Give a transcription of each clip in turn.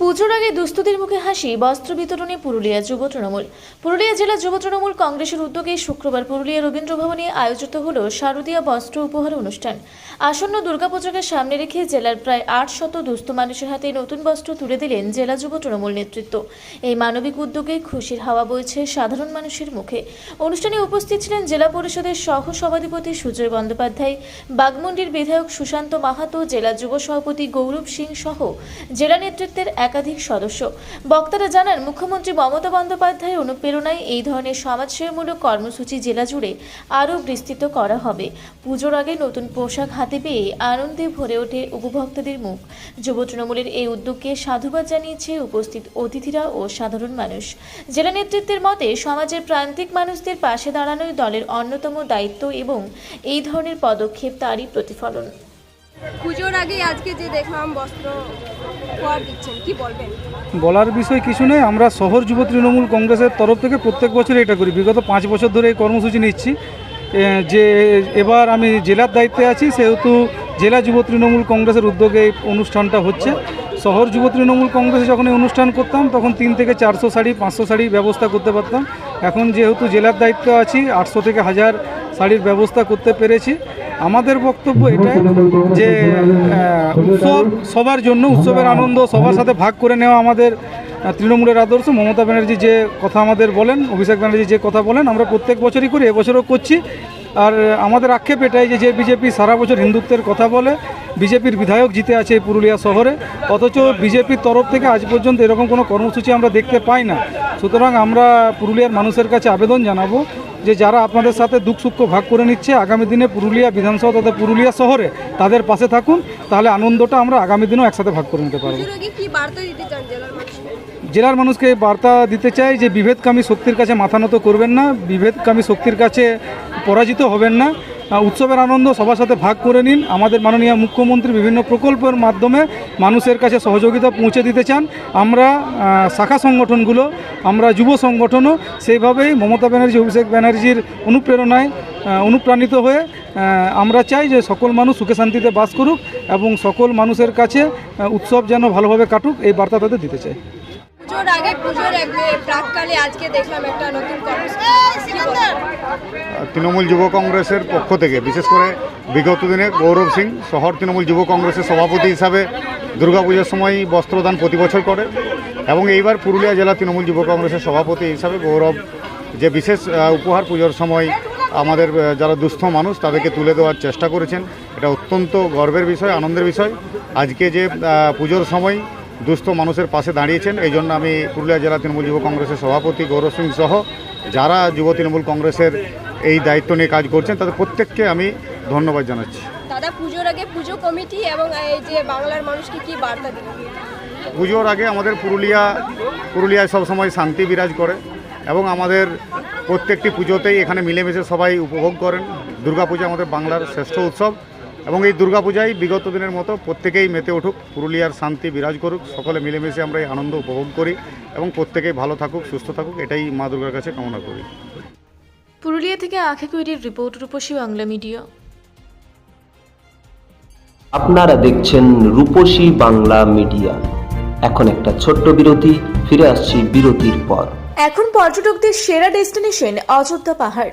পুজোর আগে দুস্থদের মুখে হাসি, বস্ত্র বিতরণে পুরুলিয়া যুব তৃণমূল। পুরুলিয়া জেলা যুব তৃণমূল কংগ্রেসের উদ্যোগে শুক্রবার পুরুলিয়া রবীন্দ্র ভবনে আয়োজিত হল শারদীয়া বস্ত্র উপহার অনুষ্ঠান। আসন্ন দুর্গাপূজাকে সামনে রেখে জেলার প্রায় আট শত দুস্থ মানুষের হাতে নতুন বস্ত্র তুলে দিলেন জেলা যুব তৃণমূল নেতৃত্ব। এই মানবিক উদ্যোগে খুশির হাওয়া বইছে সাধারণ মানুষের মুখে। অনুষ্ঠানে উপস্থিত ছিলেন জেলা পরিষদের সহ সভাধিপতি সুজয় বন্দ্যোপাধ্যায়, বাগমুন্ডির বিধায়ক সুশান্ত মাহাতো, জেলা যুব সভাপতি গৌরব সিং সহ জেলা নেতৃত্বের একাধিক সদস্য। বক্তারা জানান, মুখ্যমন্ত্রী মমতা বন্দ্যোপাধ্যায়ের অনুপ্রেরণায় এই ধরনের সমাজসেবামূলক কর্মসূচি জেলা জুড়ে আরও বিস্তৃত করা হবে। পুজোর আগে নতুন পোশাক হাতে পেয়ে আনন্দে ভরে ওঠে উপভোক্তাদের মুখ। যুব তৃণমূলের এই উদ্যোগকে সাধুবাদ জানিয়েছে উপস্থিত অতিথিরা ও সাধারণ মানুষ। জেলা নেতৃত্বের মতে, সমাজের প্রান্তিক মানুষদের পাশে দাঁড়ানোই দলের অন্যতম দায়িত্ব এবং এই ধরনের পদক্ষেপ তারই প্রতিফলন। পুজোর আগে আজকে যে দেখলাম বস্ত্র বলার বিষয় কিছু নেই, আমরা শহর যুব তৃণমূল কংগ্রেসের তরফ থেকে প্রত্যেক বছর এটা করি। বিগত পাঁচ বছর ধরে এই কর্মসূচি নিচ্ছি। যে এবার আমি জেলার দায়িত্বে আছি, সেহেতু জেলা যুব তৃণমূল কংগ্রেসের উদ্যোগে এই অনুষ্ঠানটা হচ্ছে। শহর যুব তৃণমূল কংগ্রেসে যখন এই অনুষ্ঠান করতাম, তখন তিন থেকে চারশো শাড়ি, পাঁচশো শাড়ি ব্যবস্থা করতে পারতাম। এখন যেহেতু জেলার দায়িত্ব আছি, আটশো থেকে হাজার শাড়ির ব্যবস্থা করতে পেরেছি। আমাদের বক্তব্য এটাই যে উৎসব সবার জন্য, উৎসবের আনন্দ সবার সাথে ভাগ করে নেওয়া আমাদের তৃণমূলের আদর্শ। মমতা ব্যানার্জি যে কথা আমাদের বলেন, অভিষেক ব্যানার্জি যে কথা বলেন, আমরা প্রত্যেক বছরই করি, এবছরও করছি। আর আমাদের আক্ষেপ এটাই যে যে বিজেপি সারা বছর হিন্দুত্বের কথা বলে, বিজেপির বিধায়ক জিতে আছে এই পুরুলিয়া শহরে, অথচ বিজেপির তরফ থেকে আজ পর্যন্ত এরকম কোনো কর্মসূচি আমরা দেখতে পাই না। সুতরাং আমরা পুরুলিয়ার মানুষের কাছে আবেদন জানাব যে যারা আপনাদের সাথে দুঃখ সুখ ভাগ করে নিচ্ছে আগামী দিনে পুরুলিয়া বিধানসভা তথা পুরুলিয়া শহরে তাদের পাশে থাকুন তাহলে আনন্দটা আমরা আগামী দিনেও একসাথে ভাগ করে নিতে পারব। জেলার মানুষকে বার্তা দিতে চাই যে বিভেদকামী শক্তির কাছে মাথা নত করবেন না বিভেদকামী শক্তির কাছে পরাজিত হবেন না। উৎসবের আনন্দ সবার সাথে ভাগ করে নিন। আমাদের মাননীয় মুখ্যমন্ত্রী বিভিন্ন প্রকল্পের মাধ্যমে মানুষের কাছে সহযোগিতা পৌঁছে দিতে চান। আমরা শাখা সংগঠনগুলো, আমরা যুব সংগঠনও সেইভাবেই মমতা ব্যানার্জি, অভিষেক ব্যানার্জির অনুপ্রেরণায় অনুপ্রাণিত হয়ে আমরা চাই যে সকল মানুষ সুখে শান্তিতে বাস করুক এবং সকল মানুষের কাছে উৎসব যেন ভালোভাবে কাটুক, এই বার্তা তাদের দিতে চাই। পুজোর আগে পুজোর প্রাককালে আজকে দেখলাম একটা নতুন তৃণমূল যুব কংগ্রেসের পক্ষ থেকে বিশেষ করে বিগত দিনে গৌরব সিং শহর তৃণমূল যুব কংগ্রেসের সভাপতি হিসাবে দুর্গাপূজার সময় বস্ত্রদান প্রতি বছর করে এবং এইবার পুরুলিয়া জেলা তৃণমূল যুব কংগ্রেসের সভাপতি হিসাবে গৌরব যে বিশেষ উপহার পুজোর সময় আমাদের যারা দুস্থ মানুষ তাদেরকে তুলে দেওয়ার চেষ্টা করেছেন এটা অত্যন্ত গর্বের বিষয় আনন্দের বিষয়। আজকে যে পুজোর সময় দুস্থ মানুষের পাশে দাঁড়িয়েছেন। এই জন্য আমি পুরুলিয়া জেলা তৃণমূল যুব কংগ্রেসের সভাপতি গৌরব সিং সহ যারা যুব তৃণমূল কংগ্রেসের এই দায়িত্ব নিয়ে কাজ করছেন তাদের প্রত্যেককে আমি ধন্যবাদ জানাচ্ছি। দাদা পুজোর আগে পুজো কমিটি এবং এই যে বাংলার মানুষকে কি বার্তা দিবেন পুজোর আগে আমাদের পুরুলিয়া পুরুলিয়ায় সবসময় শান্তি বিরাজ করে এবং আমাদের প্রত্যেকটি পুজোতেই এখানে মিলেমিশে সবাই উপভোগ করেন। দুর্গাপূজা আমাদের বাংলার শ্রেষ্ঠ উৎসব। এবং এই দুর্গাপূজায় বিগত দিনের মতো প্রত্যেকেই মেতে উঠুক পুরুলিয়ার শান্তি বিরাজ করুক সকলে মিলেমিশে আমরা এই আনন্দ উপভোগ করি এবং প্রত্যেকেই ভালো থাকুক সুস্থ থাকুক এটাই মা দুর্গার কাছে কামনা করি। পুরুলিয়া থেকে আখে কৈরির রিপোর্ট রূপসী বাংলা মিডিয়া। আপনারা দেখছেন রূপসী বাংলা মিডিয়া। এখন একটা ছোট্ট বিরতি ফিরে আসছি বিরতির পর। এখন পর্যটকদের সেরা ডেস্টিনেশন অযোধ্যা পাহাড়।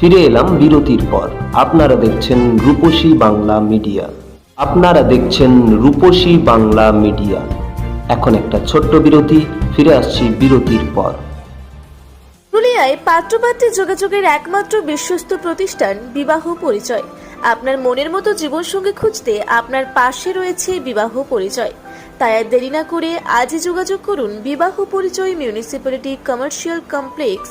ফিরে এলাম বিরতির পর। আপনারা দেখছেন রূপসী বাংলা মিডিয়া। আপনারা দেখছেন রূপসী বাংলা মিডিয়া। এখন একটা ছোট্ট বিরতি, ফিরে আসছি বিরতির পর। পুরুলিয়ায় পাত্রপাত্রী যোগাযোগের একমাত্র বিশ্বস্ত প্রতিষ্ঠান বিবাহ পরিচয়। আপনার মনের মতো জীবনসঙ্গী খুঁজতে আপনার পাশে রয়েছে বিবাহ পরিচয়। তাই আর দেরি না করে আজই যোগাযোগ করুন বিবাহ পরিচয় municipality commercial complex